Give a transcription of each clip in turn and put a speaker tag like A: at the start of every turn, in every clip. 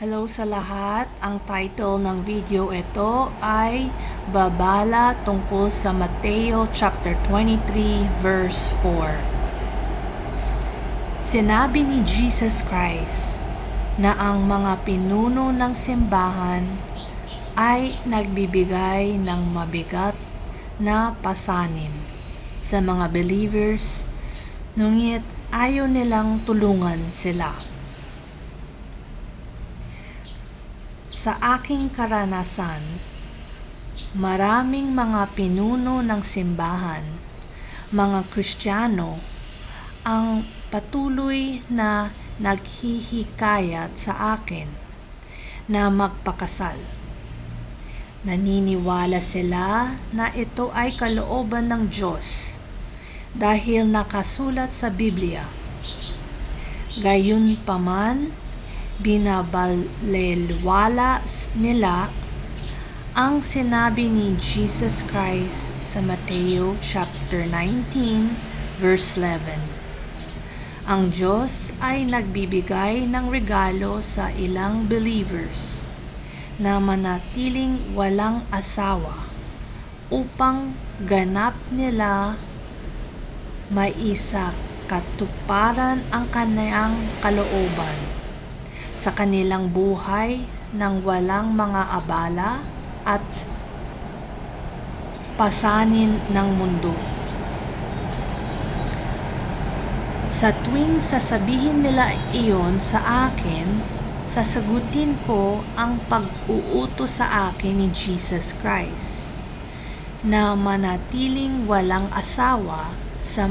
A: Hello sa lahat. Ang title ng video ito ay Babala tungkol sa Mateo chapter 23 verse 4. Sinabi ni Jesus Christ na ang mga pinuno ng simbahan ay nagbibigay ng mabigat na pasanin sa mga believers ngunit ayaw nilang tulungan sila. Sa aking karanasan, maraming mga pinuno ng simbahan, mga Kristiyano, ang patuloy na naghihikayat sa akin na magpakasal. Naniniwala sila na ito ay kalooban ng Diyos dahil nakasulat sa Biblia. Gayunpaman, binabalelwala nila ang sinabi ni Jesus Christ sa Mateo chapter 19 verse 11. Ang Diyos ay nagbibigay ng regalo sa ilang believers na manatiling walang asawa upang ganap nila maisa katuparan ang kanayang kalooban sa kanilang buhay ng walang mga abala at pasanin ng mundo. Sa tuwing sasabihin nila iyon sa akin, sasagutin ko ang pag-uuto sa akin ni Jesus Christ na manatiling walang asawa sa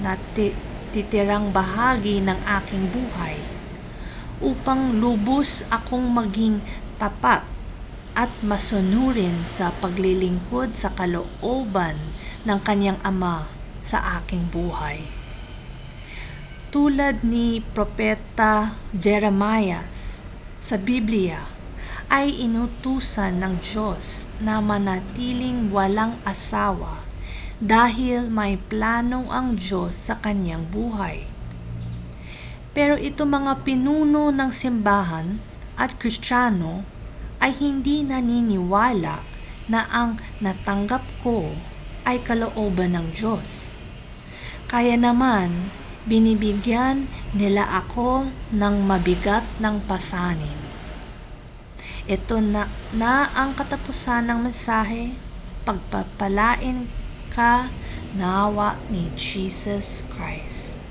A: natitirang bahagi ng aking buhay upang lubos akong maging tapat at masunurin sa paglilingkod sa kalooban ng kanyang ama sa aking buhay. Tulad ni Propeta Jeremiah sa Biblia, ay inutusan ng Diyos na manatiling walang asawa dahil may plano ang Diyos sa kanyang buhay. Pero ito mga pinuno ng simbahan at kristyano ay hindi naniniwala na ang natanggap ko ay kalooban ng Diyos. Kaya naman, binibigyan nila ako ng mabigat ng pasanin. Ito na, na ang katapusan ng mensahe, pagpapalain ka nawa ni Jesus Christ.